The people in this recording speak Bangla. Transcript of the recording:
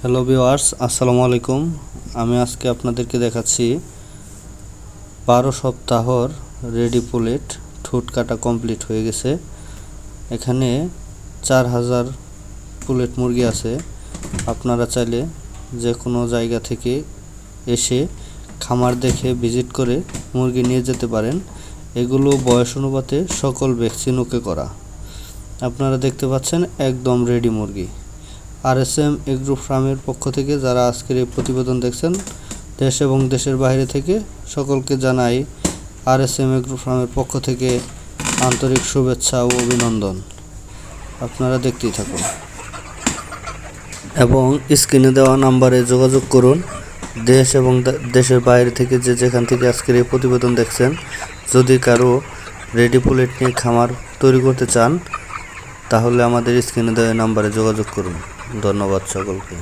হ্যালো ভিওয়ার্স আসসালামু আলাইকুম। আমি আজকে আপনাদেরকে দেখাচ্ছি বারো সপ্তাহর রেডি পুলেট, ঠোঁট কাটা কমপ্লিট হয়ে গেছে। এখানে চার হাজার পুলেট মুরগি আছে। আপনারা চাইলে যে কোনো জায়গা থেকে এসে খামার দেখে ভিজিট করে মুরগি নিয়ে যেতে পারেন। এগুলো বয়স অনুপাতে সকল ভ্যাকসিন ওকে করা। আপনারা দেখতে পাচ্ছেন একদম রেডি মুরগি। আর এস এম এগ্রো ফার্মের পক্ষ থেকে যারা আজকের এই প্রতিবেদন দেখছেন, দেশ এবং দেশের বাইরে থেকে সকলকে জানাই আর এস এম এগ্রো ফার্মের পক্ষ থেকে আন্তরিক শুভেচ্ছা ও অভিনন্দন। আপনারা দেখতেই থাকুন। এবং স্ক্রিনে দেওয়া নাম্বারে যোগাযোগ করুন। দেশ এবং দেশের বাইরে থেকে যে যেখান থেকে আজকের এই প্রতিবেদন দেখছেন, যদি কারও রেডি পুলেট নিয়ে খামার তৈরি করতে চান, তাহলে আমাদের স্ক্রিনে দেওয়া নাম্বারে যোগাযোগ করুন। ধন্যবাদ সকলকে।